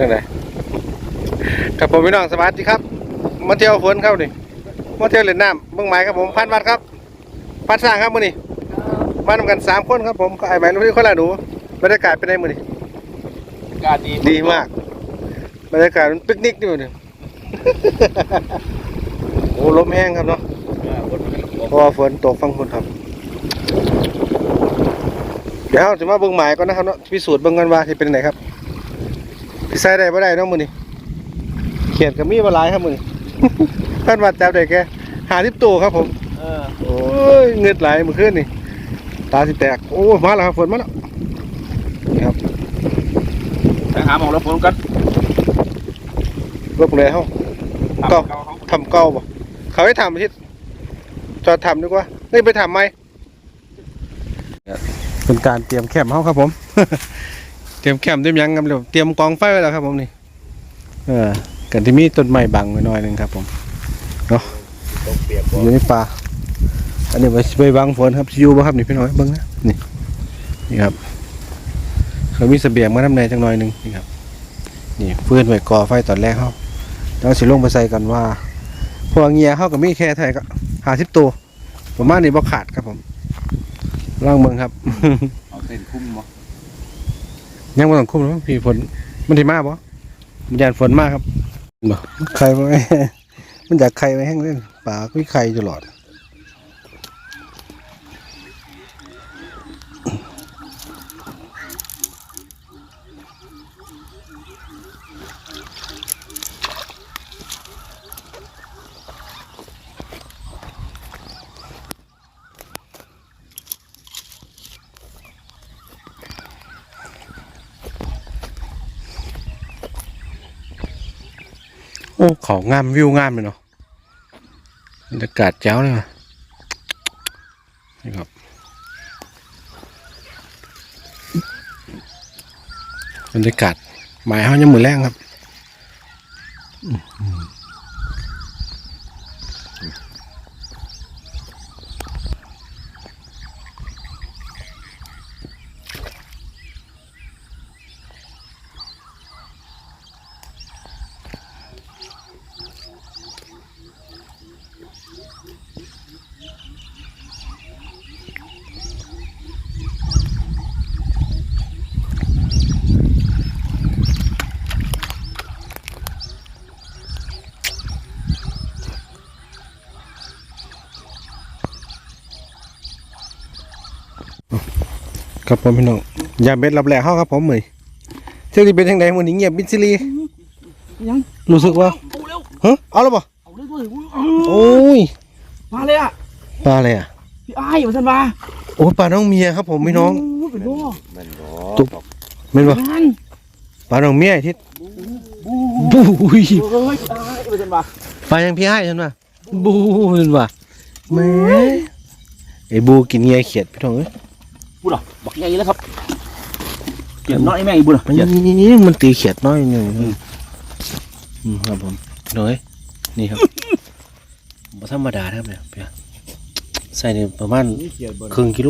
จังไดครับผมพี่น้องสวัสดีครับ มาเที่ยวฝนครับนี่มาเที่ยวเล่นน้ำเบื้องไม้ครับผมพันวัดครับพันสร้างครับมื้อนี้มาทำกันสามคนครับผมก็ไอ้ใหม่ลูกพี่คนละหนูบรรยากาศเป็นไงมื้อนี้กาศดีดีมาก บรรยากาศมันปิกนิกนี่มื้อนี้โอ้ลมแห้งครับเนาะเออคนมันเป็นลมเพราะว่าฝนตกฟังคนครับ เดี๋ยวเราจะมาเบิ่งหมายก่อนนะครับเนาะพิสูจน์เบิ่งกันว่าที่เป็นไหนครับที่ ใส่ได้บ่ได้เนาะมื้อนี้เขียนก็มีบ่หลายครับมื้อนี้ท่านวัดจับได้แค่50ตัวครับผมเออโอ้ยเงือดไหลเมื่อคืนนี่ตาสิแตกโอ้ยมาแล้วครับฝนมาแล้วนี่ครับไปหาหมองแล้วฝนกันรบเลยเฮาก็เก่าเขาทำเก้าบ่เขาให้ทำอาทิตย์จอดทำดีกว่านี่ไปทำไหมเป็นการเตรียมแคมป์เฮาครับผม เตรียมแคมป์เตรียมหยังกันเร็วเตรียมกองไฟไว้แล้วครับผมนี่เออกันที่มีต้นไม้บังไว้หน่อยหนึงครับผมต้องเปียกบ่อยู่ในป่าอันนี้ไว้ไว้บังฝนครับสิอยู่บ่ครับนี่พี่น้อยเบิ่งนะนี่นี่ครับเขามีเสบียงมาทำในจังหน่อยหนึงนี่ครับนี่ฟืนไว้ก่อไฟตอนแรกเฮาแล้วสิลงไปใส่กันว่าพวกเงียเฮาก็มีแค่เท่าไหร่ก็50ตัวประมาณนี้บ่ขาดครับผมลองเบิ่งครับเอาเส้นคุ้มบ่ ยังไม่ต้องคุมแล้วพี่ฝนมันถี่มาบ่มันยานฝนมากครับบ่ใครบ่มันอยากไข่ไว้แห้งเล่นปากมีไข่ตลอด อ้เขางามวิวงามเลยเนาะบรรยากาศเจ้าเลยว่ะนี่ครับบรรยากาศหมายเขายังมือแรงครับ ครับผมพี่น้องยามเบ็ดรับแหล่เข้าครับผมเหมยเที่ยวที่เป็นทางใดวันนี้เงียบมิดซิลียังรู้สึกว่าเอาเร็วฮะเอาแล้วป่ะเอาเร็วเลยโอ้ยมาเลยอะปลาอะไรอะพี่อ้ายมาสันมาโอ้ปลาน้องเมียครับผมพี่น้องโเป็นบ่มันบ่ตุ๊บเม่นบ่งานปลาน้องเมียไอ้ทิศบูบูยเฮ้ยอ้ายมาสันมาปลายังพี่ให้ฉันว่าบูเห็นว่าแหม่ไอ้บูกินเงียเขียดพี่น้องเอ้ย บุญอะบักใหญ่แล้วครับเกี่ยน้อยแม่งอีบุญอะมันเกี่ยนี่นี่มันตีเขียดน้อยหนึ่งอืมครับผมน้อยนี่ครับบ่ธรรมดาครับเนี่ยเพียใส่ในประมาณเกี่ยบ่ครึ่งกิโล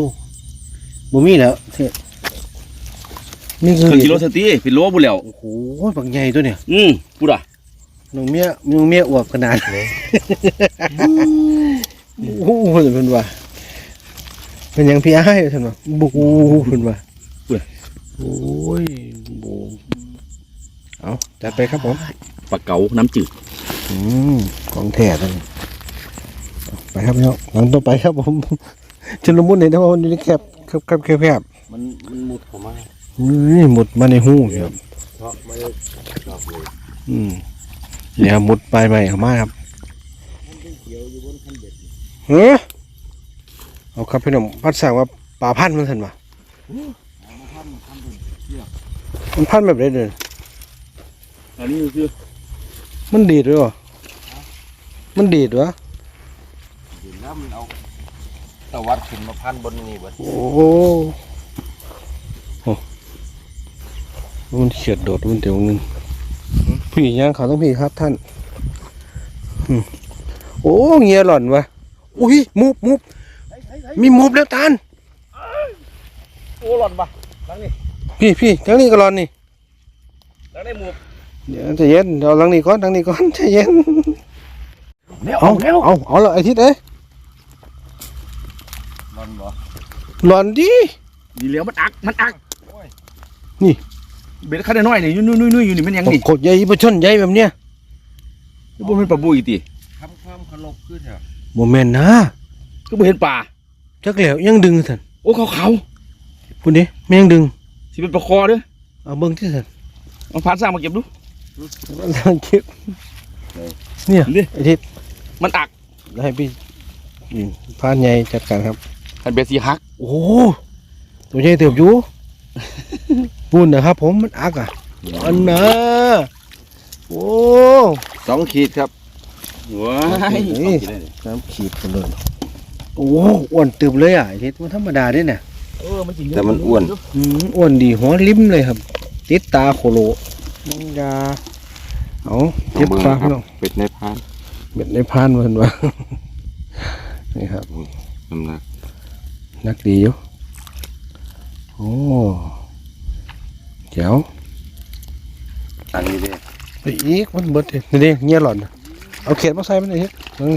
บ่มีแล้วเท่นี่คือครึ่งกิโลสตีเป็นโลบุญแล้วโอ้โหบักใหญ่ตัวเนี่ย อืมบุญอะน้องเมียน้องเมียอวบขนาดเลยโอ้โหเพิ่นว่า เป็นหยังพี่อ้ายเพิ่นว่าบูเพิ่นว่าโอ้ยบูเอาจัดไปครับผมปลาเก๋าน้ำจืดอืมของแท้ตัวนี้เอาไปครับพี่น้องหลังต่อไปครับผมชุนละมุนเห็นไหมว่ามันอยู่ในแคบแคบแคบแคบแคบมันมันมุดเข้ามานี่หมุดมาในหูครับเพราะไม่ได้ชอบเลยอืมเนี่ยหมุดไปใหม่เข้ามาครับเฮ้อ เอาครับพี่น้องพัดสั่งว่าปลาพันธุ์มันทันวะมันพันธุ์แบบไรเดินอันนี้คือมันดีดด้วยวะมันดีดวะดินน้ำมันเอาตะวัดขึ้นมาพันบนนี่เบิดโอ้โหโอ้มันเขียดโดดมันเดี๋ยวเงินผู้หญิงย่างเขาต้องพี่ครับท่านอืมโอ้เงียหล่อนวะอุ้ยมุบมุบ มีมุบแล้วตานโอ้หล่อนปะนั่งนี่พี่พี่ทั้งนี้ก็หล่อนนี่นั่งได้หมูเดี๋ยวใจเย็นเดี๋ยวหลังนี้ก่อนหลังนี้ก่อนใจเย็นเร็วเอาเอาเร็วเอาเอาละไอ้ทิศเอ้ยนอนบ่หลอนดินี่เร็วมันอักมันอักนี่เบ็ดข้าได้น้อยนี่ยุ่นุ่ยนุ่ยอยู่นี่มันยังนี่โคตรใหญ่ปลาช่อนใหญ่แบบเนี้ยบ่เป็นปลาบุยติทำความเคารพขึ้นเถอะโมเมนต์นะก็บ่เห็นปลา จักแล้วยังดึงสันโอ้เขาเขาพูดดิแม่งดึงสิเป็นปลาคอเด้อเอาเบิ้งที่สันเอาพานสร้างมาเก็บดูลังคลิปเนี่ยนี่ไอ้ทิศมันอักให้พี่นี่พานใหญ่จัดการครับคันเบ็ดสีหัก โอ้โหตัวใหญ่เติบอยู่ปุ่นนะครับ ผมมันอักอะอันนะโอ้สองขีดครับว้ายนี่น้ำขีดกันเลย โอ้อ้วนตึบเลยอะไอ้ทิศมันธรรมดาเด้เนี่ยเออมันกินแต่มันอ้วน อืมอ้วนดีหัวลิ้มเลยครับ ติดตาโคโลน้องยาเอาเจ็บตาพี่น้องเป็ดในพานเบ็ดในพานมันวะ นี่ครับน้ำหนักนักดีอยู่โอ้เจ๋วอันนี้เด้ไปอีกมันเบิดเลยนี่เด้เงี้ยหล่อนน่ะเอาเขียดมาใส่มันหน่อยเฮ็ดเออ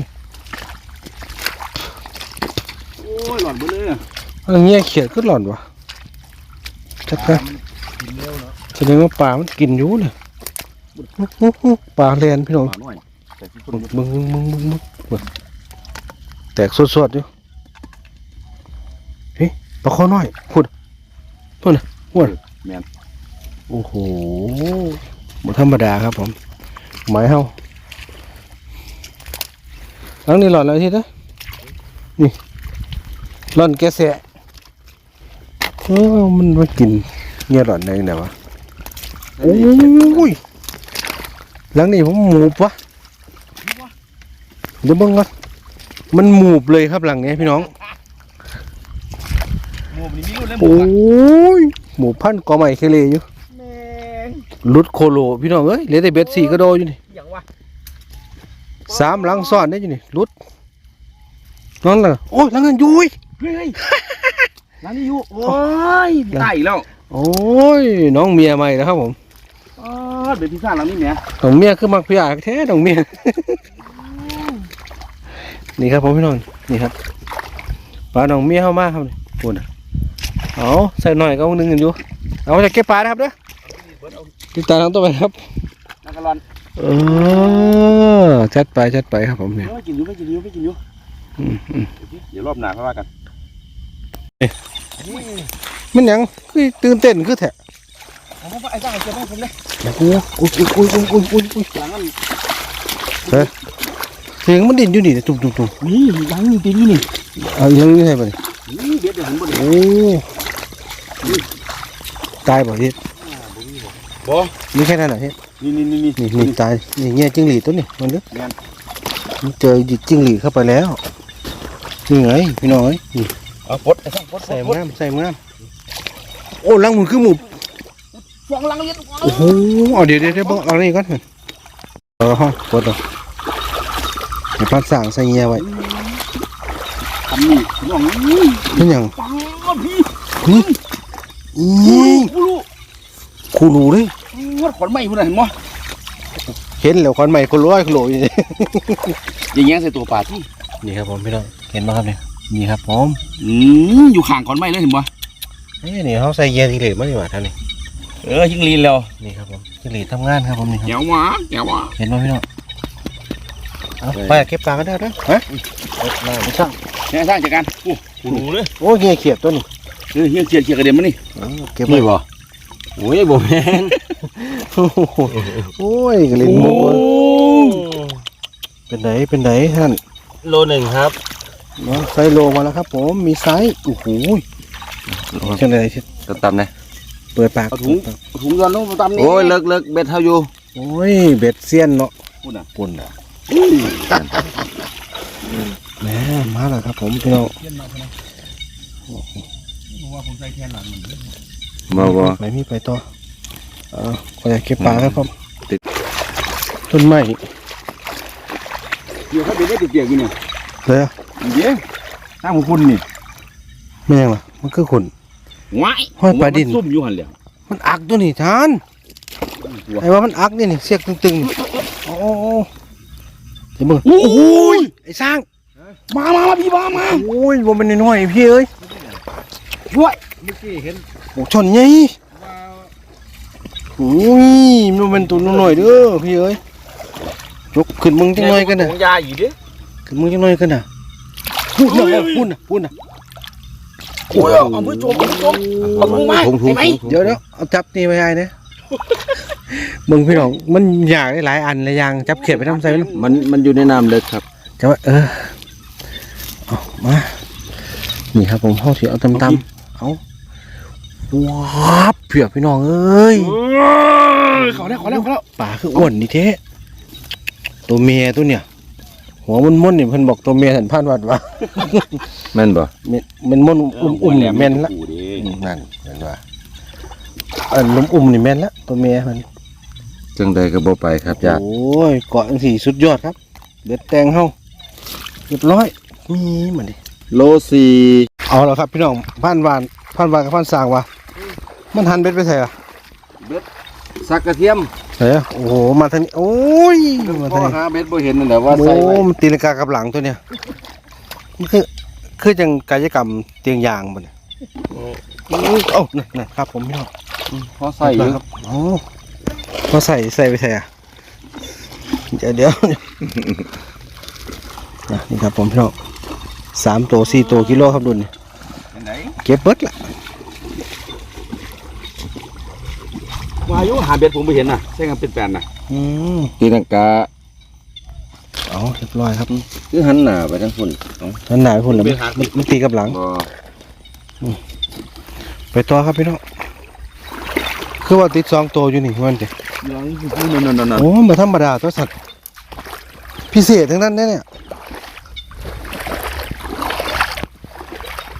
โอ้ย หลอนไปเลยอะเอาเงี้ยเขียดก็หล่อนวะจัดกันแสดงว่าปลามันกินอยู่เนี่ยอื้อหือปลาแลนพี่น้องปลาน้อยแต่ที่คนมึงมึงมึงมึงมึงมึงแตกสดๆอยู่เฮ้ยปลาข้อน้อยพูดพูดนะพูดแม่นโอ้โหบ่ธรรมดาครับผมหมายเฮาหลังนี้หลอนอะไรทีนะนี่ หลอนแกแสะเออมันมากินเงี้ยหลอนได้ไงวะโอ้ยหลังนี้ผมหมูปะเดี๋ยวเบิ่งก่อนมันหมูบเลยครับหลังนี้พี่น้องหมูมันมีรุ่นเลยหมูโอ้ยหมูพันกอใหม่เคเลอยู่ลุดโคโลพี่น้องเอ้ยเหลือแต่เบ็ดสี่กระโดอยู่นี่สามหลังซ้อนได้อยู่นี่ลุดนั่นล่ะโอ้ยหลังนั้นยุ้ย ฮ้ยร้านนี้อยู่โอ้ยตายอีกแล้ว โอ้ยน้องเมียใหม่แล้วครับผมอ๋อเป็นพิซซ่าร้านนี้แหมน้องเมียคือมักพี่อาแท้น้องเมียนี่ครับผมพี่น้องนี่ครับปลาน้องเมียเข้ามาครับนี่ปุ่นน่ะเอาใส่หน่อยก็นึงกันอยู่เอาจะเก็บปลานะครับเด้อติดตามทั้งตัวไปครับนักกะลอนเออจัดไปจัดไปครับผมเนี่ยเออกินอยู่ไม่กินอยู่ไม่กินอยู่อืมอืมเดี๋ยวรอบหน้าค่อยว่ากัน มันหยังคือตื่นเต้นคือแท้เอาไปไอ้จ้างไอ้เจ้าให้ผมเลยโอ้อุ้ยอุ้ยอุ้ยอุ้ยอุ้ยอุ้ยหลังนั้นเสียงมันดิ่นอยู่นี่ตุ่มตุ่มตุ่มนี่หลังนี่ตีนี่นี่เอาอีกอยังนี้ให้บ่นี่นี่เบ็ดเดี๋ยวผมบ่ได้โอ้ตายบ่เฮ็ดบ่นี่แค่นั้นน่ะเฮ็ดนี่นี่นี่นี่นี่นี่ตายนี่เงี้ยจิ้งหรีดตัวนี้มันเด้อแม่นมันเจอจิ้งหรีดเข้าไปแล้วนี่ไงพี่น้อยนี่ เอาปดไอ้จ้างปดใส่งามใส่งามโอ้ลังมือคือหมูฟองหลังเย็ดโอ้โหเอาเดี๋ยวเดี๋ยวเดี๋ยวเบิ่งเอานี่ก่อนเออฮะกดเอาให้พัดสร้างใส่เงี้ยไว้ทำนี่น้องนี่เป็นหยังปังพี่นี่อีกูรู้คูรูเลยวัดขอนไม้พุ่นน่ะเห็นบ่เห็นแล้วควันใหม่คนร้อยคนโหลอยู่นี่อย่างเงี้ยใส่ตัวปลาที่นี่ครับผมพี่น้องเห็นไหมครับเนี่ย นี่ครับผมอืมอยู่ข้างขอนไม้เลยเห็นบ่นี่นี่เขาใส่เยียร์ทีเหลวมาดีกว่าท่านนี่เออยิงลีนแล้วนี่ครับผมทีเหลวทำงานครับผมนี่ครับแก้วหวาแก้วหวาเห็นไหมพี่น้องเอาไปเก็บปลากันได้ด้วยฮะมาไม่ช่างเนี่ยสร้างจากการโอ้กูรู้เลยโอ้ยเงี้ยเขียดตัวนี้เออเฮียเสียเสียกระเด็นมานี่เอาเก็บไว้นี่บ่โอ้ยบ่แม่นโอ้โหโอ้ยกระเล่นโมเป็นไหนเป็นไหนท่านโลหนึ่งครับเนาะไซโลมาแล้วครับ ผมมีไซส์โอ้โหเช่นไรที่ตัตำนะเปิดปากเอาถุงเอาถุงย้อนลงตามนี่โอ้ยเลิกเลิกเบ็ดเฮาอยู่โอ้ยเบ็ดเซียนเนาะพูดน่ะปุ่นอะแหมมาแล้วครับ ผมพี่น้องเทียนมาเท่านั้นว่าผมใส่แทนหลังมันบ่บ่ไหนมีไปต่อเออขออยากเก็บปลาครับผมติดต้นไม้เดี๋ยวเขาเดี๋ยวได้เปียกๆอยู่เนี่ยเลยอะ เดี๋ยวตั้งของคุณนี่ไม่ยังล่ะมันคือขุนว้ายห้อยปลาดินซุ่มอยู่หันแล้วมันอักตัวนี้ทานตัวไอ้ว่ามันอักนี่นี่เสียกตึงๆนี่โอ้โหเดี๋ยวมึงโอ้ยไอ้สร้างมามามาพี่มามาโอ้ยว่ามันน้อยๆพี่เอ้ยช่วยเมื่อกี้เห็นโอ้ชนใหญ่ว่าโอ้ยมันเป็นตัวน้อยๆเด้อพี่เอ้ยยกขึ้นมึงจังหน่อยกันน่ะของยาอยู่ดิขึ้นมึงจังหน่อยกันน่ะ พูดน่ะพูดน่ะพูดน่ะโอ้ยเอามือจมมือจมเอามือมาถุงถุงไอ้ไหมถุงเดี๋ยวเดี๋ยวเอาจับนี่ไปให้นะมึงพี่น้องมันอยากได้หลายอันหลายอย่างจับเขียดไปทำใส่มันมันมันอยู่ในน้ำเลึกครับจะว่าเออเอามานี่ครับผมเข้าถือเอาตำตำๆเอาว้าบเผือกพี่น้องเอ้ยขอแล้วขอแล้วขอแล้วป่าคืออ้วนนี่เท่ตัวเมียตัวเนี่ย หัวมันม่นๆนี่เพิ่นบอกตัวเมียสันพานวัดวะแม่นบ่เม็ดมันม่นอุ้มๆนี่แม่นละกูดิอืมนั่นเห็นว่าอันล้มอุ้มนี่แม่นละตัวเมียมันจังใดก็บ่ไปครับญาติโอ้ยเกาะจังสี่สุดยอดครับเด็ดแตงเฮาเรียบร้อยมีเหมือนดิ โลสี่เอาแล้วครับพี่น้องพันวานพันวานกับพันสร้างวะมันหันเบ็ดไปใส่อะ สักกระเทียมใส่อะโอ้โหมาทางนี้โอ้ยมาพ่อทางนี้หาเบ็ดบ่เห็นนั่นแหละว่าโอ้ใส่ไว้มันตีลังกากับหลังตัวเนี้ยมันคือคือจังกายกรรมเตียงยางบ่เนี่ยโอ้ยเอ้านั่นนั่นครับผมพี่น้องพอใส่อยู่ครับโอ้พอใส่ใส่ไปใส่อะเดี๋ยวเดี๋ยวอะนี่ครับผมพี่น้องสามตัวสี่ตัวกิโลครับดุลนี่ไหนเก็บเบิดละ มาอยู่หาเบ็ดผมไปเห็นน่ะใช่กันเป็นแปลนน่ะอืมตีลังกาเอาเรียบร้อยครับคือหันหน้าไปทางฝุ่นนั่นหนาไปพุ่นแล้วมันมันมันตีกับหลังบ่ไปต่อครับพี่น้องคือว่าติดสองตัวอยู่นี่มันจะนั่นนั่นนั่นโอ้มาธรรมดาตัวสัตว์พิเศษทั้งนั้นเนี่ย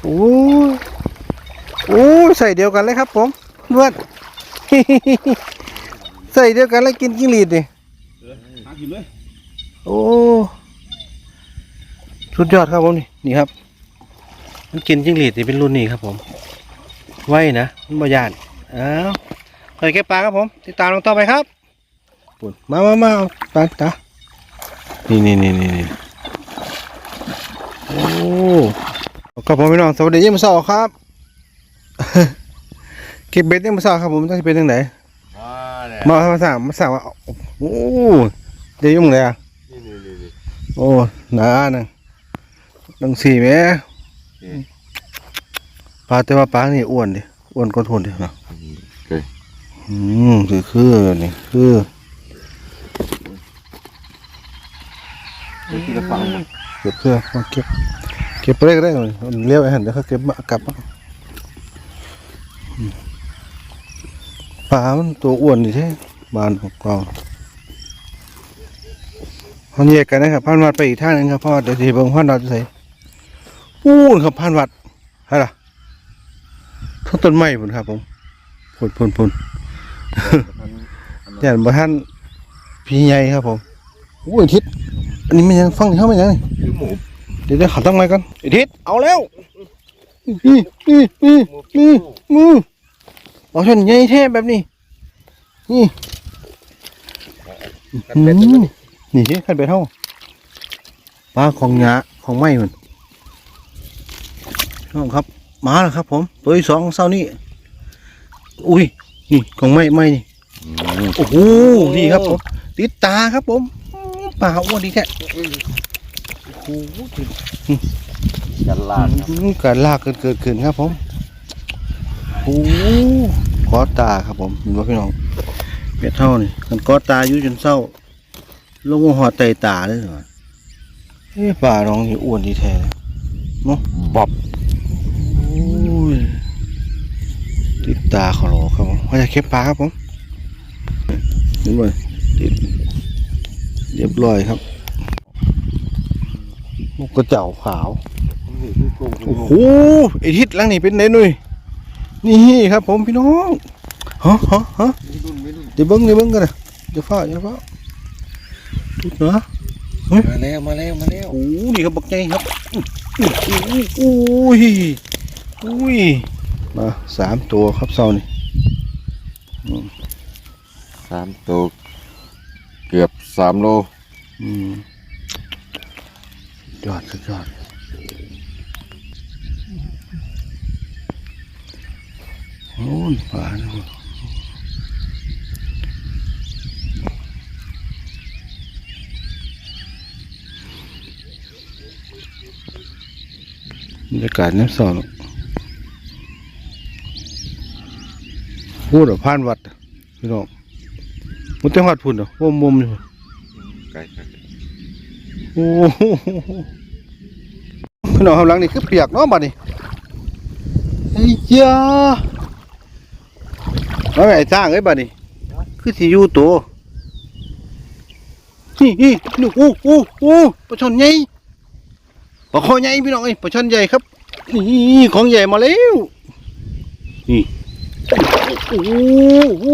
โอ้ยโอ้ยใส่เดียวกันเลยครับผมเพื่อน ใส่เดียวกันแล้วกินจิ้งหรีดนี่หากินเลยโอ้สุดยอดครับผมนี่นี่ครับ มันกินจิ้งหรีดนี่เป็นรุ่นนี้ครับผม ไว้นะมันบ่ยานอ้าวไปเก็บปลาครับผมติดตามลงต่อไปครับปุ่นมามามาเอาปลาตานี่นี่นี่นี่นี่โอ้กับผมพี่น้องสวัสดียี่มอเสาร์ครับ เก็บเบ็ดยี่มอเสาร์ครับผมจะเป็นยังไงมาเนี่ยมามาสั่งมาสั่งว่าโอ้เดี๋ยวยุ่งเลยอะนี่นี่นี่นี่โอ้หนาหนังดังสี่แหม่ปลาแต่ว่าปลานี่อ้วนดิอ้วนกว่าทนดิเนาะเคยอืมคือคือนี่คือที่กระปังเก็บเพื่อมาเก็บเก็บไปได้ก็ได้หน่อยมันเลี้ยวไอ้หันเดี๋ยวเขาเก็บมากลับมาอืม ปลามันตัวอ้วนดิใช่บานของกองเขาแยกกันนะครับพันวัดไปอีกท่างหนึงครับพ่อเดี๋ยวทีเบิ่งพันวัดจะใส่อู้นครับพันวัดฮะล่ะทุกต้นไม้พุ่นครับผมพุ่นพุ่นพุ่นย่านบ่ท่านพี่ใหญ่ครับผมอู้ยทิศอันนี้มันยังฟังเข้ามายังเดี๋ยวเดี๋ยวขอตั้งไว้ก่อนอ้ทิศเอาแล้วนี่นี่นี่นี่มือาชนใหญ่แท้แบบนี้ นี่กันเป็ดจังอืเลยมนี่ที่ขันไปเท่าปลาของหยาของไม้มันน้องครับมาแล้วครับ ผมตัวที่สองของเศร้านี่อุ้ยนี่ของไม้ไม้นี่อืมโอ้โหนี่ครับผมติดตาครับผมปลาอ้วนดีแค่โอ้โหกันลาดครับการลากเกินเกินขึ้นครับผม โอ้โหกอตาครับผมเห็นว่าพี่น้องเป็ดเท่านี่กันกอตาอยู่จนเศร้าลงมาหอดไตตาเลยเหรอเอ้ปลาน้องนี่อ้วนดีแท้เลยเนาะบอบโอ้ยติดตาเขาหลอกครับผมเขาจะเก็บปลาครับผมนี่เลยติดเรียบร้อยครับลูกกระเจ้าขาวโอ้โหไอทิศหลังนี่เป็นไงหนุ่ย นี่ครับผมพี่น้องฮะฮะฮะเดี๋ยวเบิ้งเดี๋ยวเบิ้งกันนะเดี๋ยวฟ้าเดี๋ยวฟ้าทุกเนาะมาแล้วมาแล้วมาแล้วโอ้โหนี่ครับบักใหญ่ครับอู้อู้อู้ยอุ้ยมาสามตัวครับเซานี่อืมสามตัวเกือบสามโลอืมยอดสุดยอด โอ้ยปลานี่ยบรรยากาศน้ำสอนพูดเหรอผ่านวัดพี่น้องมันจะวัดพุ่นเหรอว่ามุมอยู่ไกลโอ้โหพี่น้องข้างหลังนี่คือเปียกเนาะบัดนี้ไอ้เจ้า แล้วไอ้จ้างไอ้บัดนี้คือสิอยู่ตัวนี่นี่นี่โอ้โอ้โอ้ปลาชนใหญ่ปลาคอใหญ่พี่น้องเอ้ปลาชนใหญ่ครับนี่ของใหญ่มาแล้วนี่โอ้โห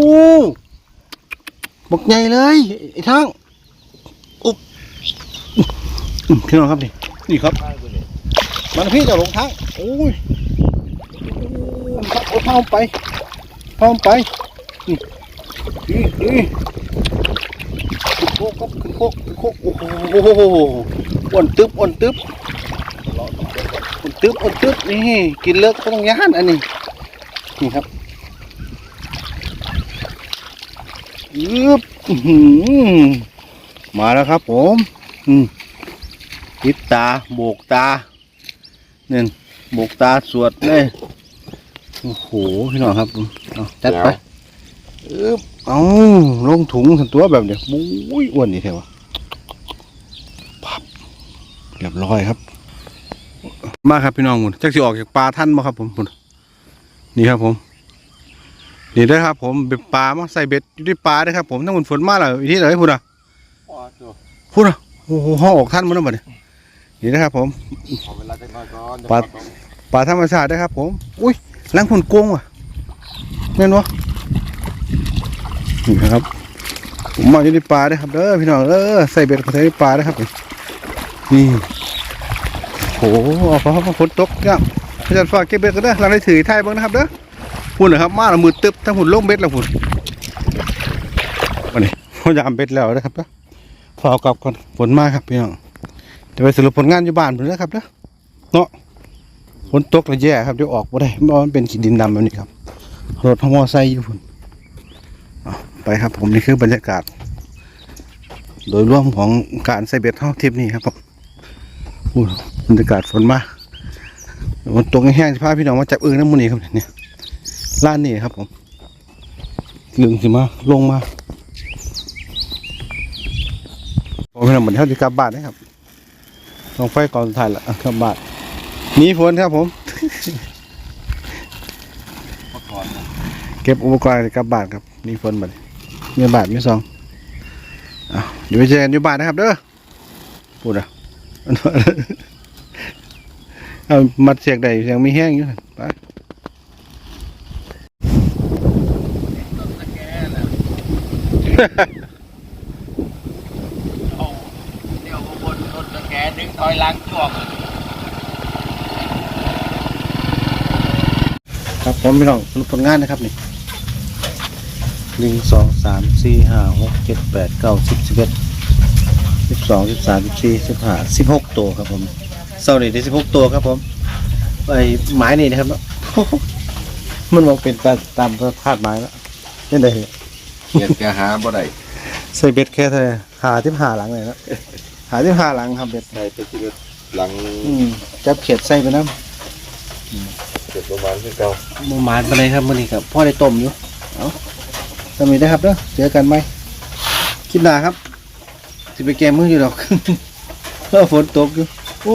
บกใหญ่เลยไอ้ทางอุ๊บพี่น้องครับนี่นี่ครับ มันพี่จะลงทางโอ้ยโอ้ยครับโอ้ยพาผมไป พาผมไปนี่นี่นี่ขึ้นโคกครับขึ้นโคกขึ้นโคกโอ้โหอ้วนตึบอ้วนตึบอ้วนตึบอ้วนตึบนี่กินเลิกก็ต้องย่านอันนี้นี่ครับยึบอื้อหือมาแล้วครับผมอืมปิดตาโบกตาเนี่ยโบกตาสวดเลย โอ้โหพี่น้องครับเอาจัดไปอึ๊บเอาลงถุงสันตัวแบบเนี้ยบุ้ยอ้วนนี่แถวะพับเรียบร้อยครับ มาครับพี่น้องหมุนจักสิออกจากปลาท่านมาครับ ผมพุ่นนี่ครับผม นี่ได้อครับ ผมเป็นปลามาใส่เบ็ดอยู่ที่ปลาได้อครับ ผมถ้ามันฝนมาแล้วอีที่ไหนพุ่นอะพุ่นอะโอ้โหห้องออกท่านมาแล้วบัดนี้นี่นะครับ ผมขอเวลาจักหน่อยก่อนปลาป่าธรรมชาตินะครับ ผม อุ้ย ล้างผลโกงว่ะแม่นวะนี่นะครับผมมาอยู่ในป่าเด้ครับเด้อพี่น้องเออใส่เบ็ดเขาใส่ในป่าเด้ครับนี่โอ้โหเอาพอพอฝนตกเนี่ยพระจันทร์ฟ้าเก็บเบ็ดกันเด้อหลังได้ถือไทยบ้างนะครับเด้อพุ่นนะครับมาละมือตึบทั้งหุ่นลงเบ็ดแล้วพุ่นวันนี้พยายามเบ็ดแล้วนะครับเด้อพอเอากลับก่อนฝนมาครับพี่น้องเดี๋ยวไปสรุปผลงานอยู่บ้านพุ่นนะครับเด้อเนาะ ฝนตกแล้วแย่ครับเดี๋ยวออกบ่ได้เพราะมันเป็นขีดินดำแบบนี้ครับรถพมอไซค์อยู่พุ่นไปครับผมนี่คือบรรยากาศ โดยรวมของการใส่เบ็ดท่องทริปนี้ครับผมบรรยากาศฝนมาฝนตกแห้งๆสิพาพี่น้องมาจับอึ่งน้ำมันนี่ครับเนี่ยร้านนี้ครับผมลึงสิมาลงมาโอ้พี่น้องเหมือนเท่าที่กลับบ้านนะครับลองไฟก่อนสุดท้ายละกลับบ้าน หนีฝนครับผม เก็บอุปกรณ์กลับบ้านครับหนีฝนบัดมีบาทมีซองอะเดี๋ยวไปเจอกันอยู่บ้านนะครับ เด้อพูดอะเอามัดเสียกใดเสียงมีแห้งอยู่ไปเดี๋ยวบนรถตะแกดึงถอยหลังจวบ ครับผมพี่น้องสรุปผลงานนะครับนี่หนึ่งสองสามสี่ห้าหกเจ็ดแปดเก้าสิบสิบเอ็ดสิบสองสิบสามสิบสี่สิบห้าสิบหกตัวครับผมเสาร์นี้ได้สิบหกตัวครับผมไอ้ไม้นี่นะครับเนาะมันมองเป็นตามตามคาดไม้แล้วยังไงเขียนแกหาบ่ได้ใส่เบ็ดแค่เท่าไหร่หาที่หาหลังเลยนะหาที่หาหลังครับเบ็ดใช่ไปที่หลังอืมจับเขียดใส่ไปน้ เก็บประมาณที่เก่าำหมูหมานไปเลยครับมื้อนี้ครับพ่อได้ต้มอยู่เอาสำนี้ได้ครับเด้อเจอกันไหมคลิปหน้าครับสิไปแกมมืออยู่ดอก เพราะฝนตกอยู่โอ้